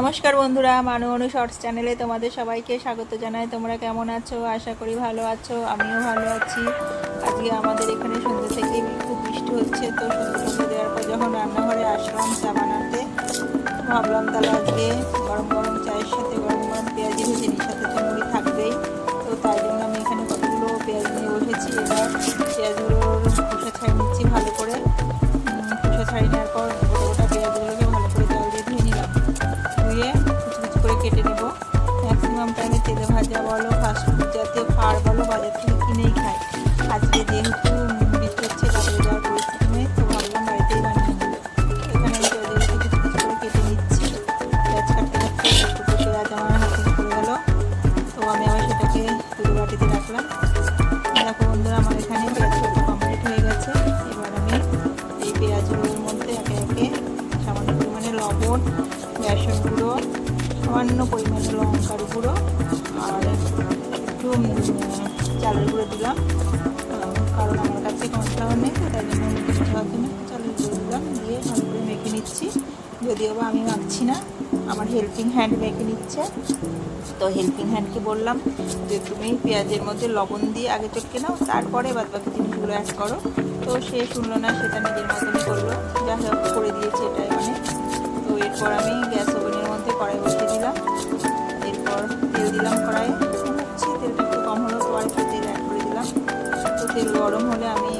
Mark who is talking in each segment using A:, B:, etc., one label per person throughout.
A: নমস্কার বন্ধুরা, মানু অনু শর্টস চ্যানেলে তোমাদের সবাইকে স্বাগত জানাই। তোমরা কেমন আছো? আশা করি ভালো আছো, আমিও ভালো আছি। আজকে আমাদের এখানে সন্ধ্যে থেকে খুব বৃষ্টি হচ্ছে, তো সন্ধ্যে দেওয়ার পর যখন রান্নাঘরে আসলাম চা বানাতে, ভাবলাম তাহলে আজকে গরম গরম চায়ের সাথে গরম গরম পেঁয়াজি ভেজে সাথে তো থাকবেই। তো তাই জন্য আমি এখানে কতগুলো পেঁয়াজ নিয়ে বসেছি, এবার পেঁয়াজগুলোর খোসা ছাড়িয়ে নিচ্ছি ভালো করে। খোসা ছাড়িয়ে নেওয়ার পর করে কেটে নেব। ম্যাক্সিমাম টাইমে তেলে ভাজা বলো ফাস্টফুড জাতীয় খাবার বলো, বাজার থেকে কিনেই খাই। আজকে যেহেতু বৃষ্টি হচ্ছে বাজারে যাওয়ার পরিস্থিতি তো ভাবলাম বাড়িতেই বানিয়ে নেব। এখানে আমি পেঁয়াজগুলোকে কুচি কুচি করে কেটে নিচ্ছি। পেঁয়াজ কাটতে কাটতে একটু পেঁয়াজ আমার হাতে পড়ে গেল। তো আমি আবার সেটাকে তুলে বাটিতে রাখলাম। দেখো বন্ধুরা, আমার এখানে পেঁয়াজ কমপ্লিট হয়ে গেছে। এবার আমি এই পেঁয়াজগুলোর মধ্যে একে একে সামান্য পরিমাণে লবণ বেসন গুঁড়ো সামান্য পরিমাণে লঙ্কার গুঁড়ো আর একটু চালের গুঁড়ো দিলাম। কারণ আমার কাছে কর্নফ্লাওয়ার নেই তো তাই জন্য আমি খাওয়ার জন্য চালের গুঁড়ো দিলাম। দিয়ে ভালো করে মেখে নিচ্ছি। যদিও বা আমি মাখছি না, আমার হেল্পিং হ্যান্ড মেখে নিচ্ছে। তো হেল্পিং হ্যান্ডকে বললাম যে, তুমি পেঁয়াজের মধ্যে লবণ দিয়ে আগে চটকে নাও, তারপরে বাদ বাকি জিনিসগুলো অ্যাড করো। তো সে শুনলো না, সেটা নিজের মতনই করল। যা হোক, করে দিয়েছে এটাই অনেক তো এরপর আমি গ্যাস ওভেনের মধ্যে কড়াই বসিয়ে তেল দিলাম কড়াইয়ে। হচ্ছে তেলটা একটু কম হলো পরে একটু তেল অ্যাড করে দিলাম। তো তেল গরম হলে আমি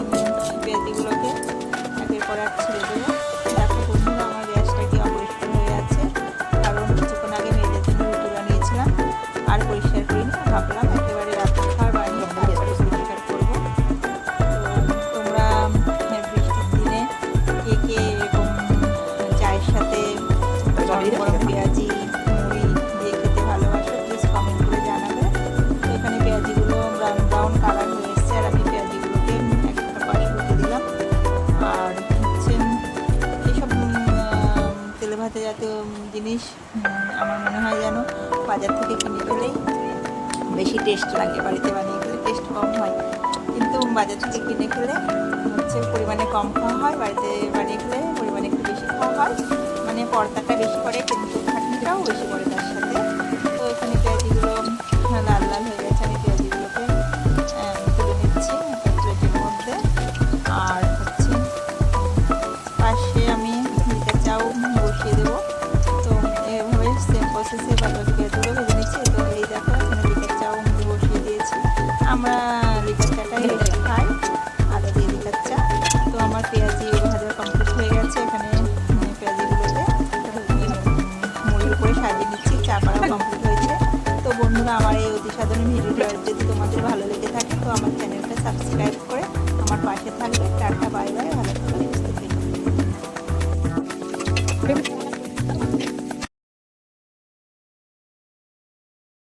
A: জিনিস আমার মনে হয় যেন বাজার থেকে কিনে পেলেই বেশি টেস্ট লাগে, বাড়িতে বানিয়ে খেলে টেস্ট কম হয়। কিন্তু বাজার থেকে কিনে খেলে হচ্ছে পরিমাণে কম খাওয়া হয়, বাড়িতে বানিয়ে খেলে পরিমাণে একটু বেশি খাওয়া হয়। মানে পর্দাটা বেশি করে, কিন্তু খাটনিটাও বেশি করে তার সাথে। তো এখানে পেঁয়াজিগুলো লাল লাল হয়ে গেছে, আমি পেঁয়াজিগুলোকে তুলে নিচ্ছি প্লেটের মধ্যে। আর হচ্ছে পাশে আমি লিটার চাও বসিয়ে দেবো। সেম প্রসেসে বাকি পেঁয়াজগুলো ভেজে তো এই দেখো, এখানে লিটার চাও বসিয়ে দিয়েছি। আমরা বেশি খাই, আদা দিয়ে লিটার চা। তো আমার পেঁয়াজি ভাজা কমপ্লিট হয়ে গেছে। এখানে পেঁয়াজিগুলোকে মুড়ির উপরে সাজিয়ে নিচ্ছি। চা কমপ্লিট হয়েছে। তো বন্ধুরা, আমার এই অতি সাধারণ যদি তোমাদের ভালো লেগে থাকে, তো আমার চ্যানেলটা সাবস্ক্রাইব করে আমার পাশে থাকবে। টাটা, বাই ভালো থাকবে।